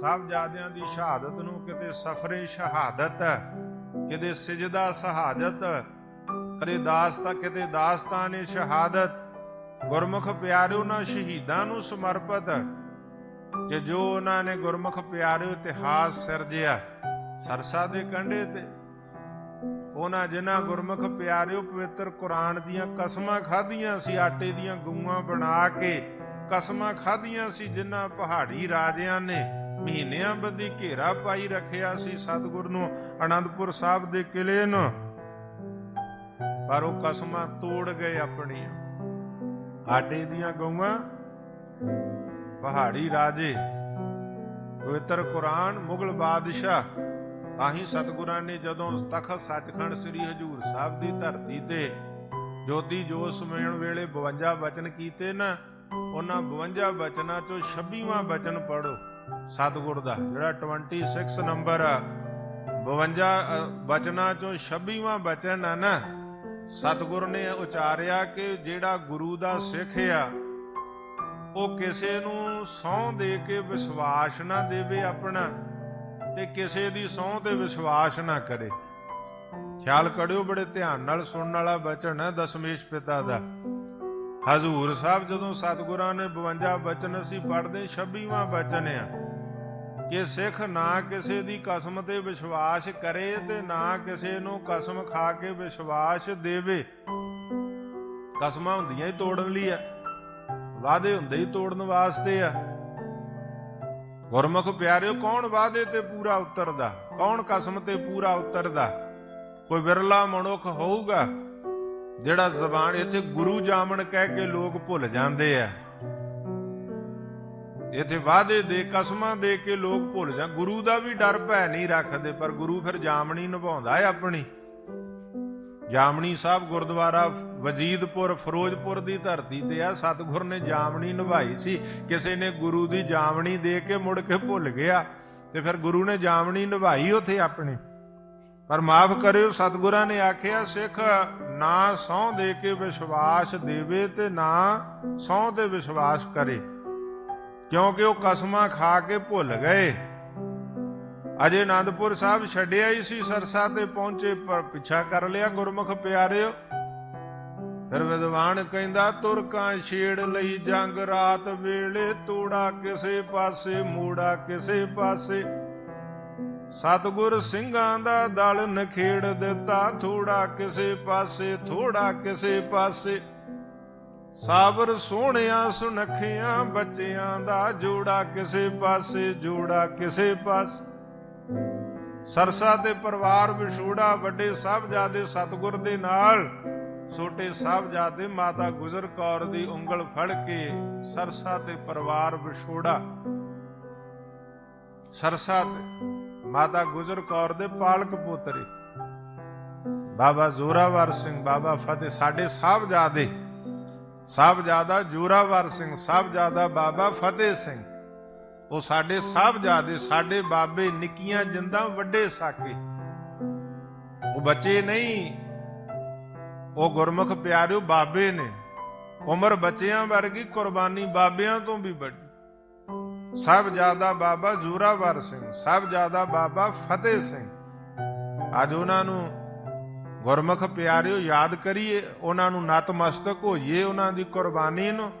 ਸਾਹਿਬਜ਼ਾਦਿਆਂ ਦੀ ਸ਼ਹਾਦਤ ਨੂੰ ਕਿਤੇ ਸਫਰੇ ਸ਼ਹਾਦਤ, ਕਿਤੇ ਸਜਦਾ ਸ਼ਹਾਦਤ ਕਦੇ ਦਾਸਤਾ ਕਿਤੇ ਦਾਸਤਾਨੇ ਸ਼ਹਾਦਤ। ਗੁਰਮੁਖ ਪਿਆਰਿਓ, ਨਾ ਸ਼ਹੀਦਾਂ ਨੂੰ ਸਮਰਪਿਤ। ਕਿ ਜੋ ਉਹਨਾਂ ਨੇ ਗੁਰਮੁਖ ਪਿਆਰਿਓ ਇਤਿਹਾਸ ਸਿਰਜਿਆ, ਸਰਸਾ ਦੇ ਕੰਢੇ ਤੇ, ਉਹਨਾਂ ਜਿਨ੍ਹਾਂ ਗੁਰਮੁਖ ਪਿਆਰਿਓ ਪਵਿੱਤਰ ਕੁਰਾਨ ਦੀਆਂ ਕਸਮਾਂ ਖਾਧੀਆਂ ਸੀ, ਆਟੇ ਦੀਆਂ ਗਊਆਂ ਬਣਾ ਕੇ ਕਸਮਾਂ ਖਾਧੀਆਂ ਸੀ, ਜਿਨ੍ਹਾਂ ਪਹਾੜੀ ਰਾਜਿਆਂ ਨੇ ਮਹੀਨਿਆਂ ਬੱਧੀ ਘੇਰਾ ਪਾਈ ਰੱਖਿਆ ਸੀ ਸਤਿਗੁਰ ਨੂੰ ਅਨੰਦਪੁਰ ਸਾਹਿਬ ਦੇ ਕਿਲੇ ਨੂੰ। ਪਰ ਉਹ ਕਸਮਾਂ ਤੋੜ ਗਏ ਆਪਣੀਆਂ। ਆਟੇ ਦੀਆਂ ਗਊਆਂ, ਪਹਾੜੀ ਰਾਜੇ, ਪਵਿੱਤਰ ਕੁਰਾਨ, ਮੁਗਲ ਬਾਦਸ਼ਾਹ, ਆਹੀ ਸਤਿਗੁਰਾਂ ਨੇ ਜਦੋਂ ਤਖਤ ਸੱਚਖੰਡ ਸ੍ਰੀ ਹਜੂਰ ਸਾਹਿਬ ਦੀ ਧਰਤੀ ਤੇ ਜੋਤੀ ਜੋਤ ਸਮੇਣ ਵੇਲੇ 52 ਬਚਨ ਕੀਤੇ ਨਾ, ਉਹਨਾਂ 52 ਬਚਨਾਂ ਚੋਂ 26ਵਾਂ ਬਚਨ ਪੜੋ ਸਤਿਗੁਰ ਦਾ, ਜਿਹੜਾ 26 ਨੰਬਰ ਆ 52 ਬਚਨਾਂ ਚੋਂ 26ਵਾਂ ਬਚਨ ਆ ਨਾ, ਸਤਿਗੁਰ ਨੇ ਉਚਾਰਿਆ ਕਿ ਜਿਹੜਾ ਗੁਰੂ ਦਾ ਸਿੱਖ ਆ, ਉਹ ਕਿਸੇ ਨੂੰ ਸਹੁੰ ਦੇ ਕੇ ਵਿਸ਼ਵਾਸ ਨਾ ਦੇਵੇ ਆਪਣਾ ਤੇ ਕਿਸੇ ਦੀ ਸਹੁੰ ਤੇ ਵਿਸ਼ਵਾਸ ਨਾ ਕਰੇ। ਖਿਆਲ ਕਰਿਓ ਬੜੇ ਧਿਆਨ ਨਾਲ ਸੁਣਨ ਵਾਲਾ ਬਚਨ ਹੈ ਦਸ਼ਮੇਸ਼ ਪਿਤਾ ਦਾ। ਹਜ਼ੂਰ ਸਾਹਿਬ, ਜਦੋਂ ਸਤਿਗੁਰਾਂ ਨੇ 52 ਬਚਨ ਅਸੀਂ ਪੜ੍ਹਦੇ 26ਵਾਂ ਬਚਨ ਆ। ਕਿ ਸਿੱਖ ਨਾ ਕਿਸੇ ਦੀ ਕਸਮ ਤੇ ਵਿਸ਼ਵਾਸ ਕਰੇ ਤੇ ਨਾ ਕਿਸੇ ਨੂੰ ਕਸਮ ਖਾ ਕੇ ਵਿਸ਼ਵਾਸ ਦੇਵੇ। ਕਸਮਾਂ ਹੁੰਦੀਆਂ ਹੀ ਤੋੜਨ ਲਈ ਆ। ਵਾਅਦੇ ਹੁੰਦੇ ਹੀ ਤੋੜਨ ਵਾਸਤੇ ਆ। ਗੁਰਮੁਖ ਪਿਆਰਿਓ, ਕੌਣ ਵਾਅਦੇ ਤੇ ਪੂਰਾ ਉਤਰਦਾ? ਕੌਣ ਕਸਮ ਤੇ ਪੂਰਾ ਉਤਰਦਾ? ਕੋਈ ਵਿਰਲਾ ਮਨੁੱਖ ਹੋਊਗਾ? ਜਿਹੜਾ ਜ਼ਬਾਨ ਇੱਥੇ ਗੁਰੂ ਜਾਮਣ ਕਹਿ ਕੇ ਲੋਕ ਭੁੱਲ ਜਾਂਦੇ ਆ, ਇੱਥੇ ਵਾਅਦੇ ਦੇ, ਕਸਮਾਂ ਦੇ ਕੇ ਲੋਕ ਭੁੱਲ ਜਾਂ, ਗੁਰੂ ਦਾ ਵੀ ਡਰ ਭੈ ਨਹੀਂ ਰੱਖਦੇ, ਪਰ ਗੁਰੂ ਫਿਰ ਜਾਮਣੀ ਨਿਭਾਉਂਦਾ ਹੈ ਆਪਣੀ। ਜਾਮਣੀ ਸਾਹਿਬ ਗੁਰਦੁਆਰਾ ਵਜੀਦਪੁਰ, ਫਿਰੋਜ਼ਪੁਰ ਦੀ ਧਰਤੀ ਤੇ ਆ, ਸਤਿਗੁਰ ਨੇ ਜਾਮਣੀ ਨਿਭਾਈ ਸੀ। ਕਿਸੇ ਨੇ ਗੁਰੂ ਦੀ ਜਾਮਣੀ ਦੇ ਕੇ ਮੁੜ ਕੇ ਭੁੱਲ ਗਿਆ, ਤੇ ਫਿਰ ਗੁਰੂ ਨੇ ਜਾਮਣੀ ਨਿਭਾਈ ਉਥੇ ਆਪਣੀ। ਪਰ ਮਾਫ ਕਰਿਓ, ਸਤਿਗੁਰਾਂ ਨੇ ਆਖਿਆ, ਸਿੱਖ ਨਾ ਸਹੁੰ ਦੇ ਕੇ ਵਿਸ਼ਵਾਸ ਦੇਵੇ ਤੇ ਨਾ ਸਹੁੰ ਤੇ ਵਿਸ਼ਵਾਸ ਕਰੇ। ਕਿਉਂਕਿ ਉਹ ਕਸਮਾਂ ਖਾ ਕੇ ਭੁੱਲ ਗਏ। ਅਜੇ ਆਨੰਦਪੁਰ ਸਾਹਿਬ ਛੱਡਿਆ ਹੀ ਸੀ, ਸਰਸਾ ਤੇ ਪਹੁੰਚੇ, ਪਰ ਪਿੱਛਾ ਕਰ ਲਿਆ ਗੁਰਮੁਖ ਪਿਆਰਿਓ। ਫਿਰ ਵਿਦਵਾਨ ਕਹਿੰਦਾ, ਤੁਰਕਾਂ ਛੇੜ ਲਈ ਜੰਗ ਰਾਤ ਵੇਲੇ, ਤੋੜਾ ਕਿਸੇ ਪਾਸੇ, ਮੂੜਾ ਕਿਸੇ ਪਾਸੇ। ਸਤਗੁਰ ਸਿੰਘਾਂ ਦਾ ਦਲ ਨਖੇੜ ਦਿੱਤਾ, ਥੋੜਾ ਕਿਸੇ ਪਾਸੇ, ਥੋੜਾ ਕਿਸੇ ਪਾਸੇ। ਸਾਬਰ ਸੋਹਣਿਆਂ, ਸੁਨੱਖਿਆਂ, ਬੱਚਿਆਂ ਦਾ ਜੋੜਾ ਕਿਸੇ ਪਾਸੇ, ਜੋੜਾ ਕਿਸੇ ਪਾਸੇ। ਸਰਸਾ ਤੇ ਪਰਿਵਾਰ ਵਿਛੋੜਾ, ਵੱਡੇ ਸਾਹਿਬਜ਼ਾਦੇ ਸਤਗੁਰ ਦੇ ਨਾਲ, ਛੋਟੇ ਸਾਹਿਬਜ਼ਾਦੇ ਮਾਤਾ ਗੁਜਰ ਕੌਰ ਦੀ ਉਂਗਲ ਫੜ ਕੇ ਸਰਸਾ ਤੇ ਪਰਿਵਾਰ ਵਿਛੋੜਾ। ਸਰਸਾ ਤੇ ਮਾਤਾ ਗੁਜਰ ਕੌਰ ਦੇ ਪਾਲਕ ਪੁੱਤਰੇ। ਬਾਬਾ ਜ਼ੋਰਾਵਰ ਸਿੰਘ, ਬਾਬਾ ਫਤਿਹ, ਸਾਡੇ ਸਾਹਿਬਜ਼ਾਦੇ। ਸਾਹਿਬਜ਼ਾਦਾ ਜੋਰਾਵਰ ਸਿੰਘ, ਸਾਹਿਬਜ਼ਾਦਾ ਬਾਬਾ ਫਤਿਹ ਸਿੰਘ। ਉਹ ਸਾਡੇ ਸਾਹਿਬਜ਼ਾਦੇ, ਸਾਡੇ ਬਾਬੇ ਨਿੱਕੀਆਂ ਜਿੰਦਾਂ ਵੱਡੇ ਸਾਕੇ। ਉਹ ਬੱਚੇ ਨਹੀਂ, ਉਹ ਗੁਰਮੁਖ ਪਿਆਰਿਓ ਬਾਬੇ ਨੇ। ਉਮਰ ਬੱਚਿਆਂ ਵਰਗੀ, ਕੁਰਬਾਨੀ ਬਾਬਿਆਂ ਤੋਂ ਵੀ ਵੱਡੀ। ਸਾਹਿਬਜ਼ਾਦਾ ਬਾਬਾ ਜੋਰਾਵਰ ਸਿੰਘ ਸਾਹਿਬਜ਼ਾਦਾ ਬਾਬਾ ਫਤਿਹ ਸਿੰਘ। ਅੱਜ ਉਹਨਾਂ ਨੂੰ ਗੁਰਮੁਖ ਪਿਆਰਿਓ, ਯਾਦ ਕਰੀਏ, ਉਹਨਾਂ ਨੂੰ ਨਤਮਸਤਕ ਹੋਈਏ ਉਹਨਾਂ ਦੀ ਕੁਰਬਾਨੀ ਨੂੰ।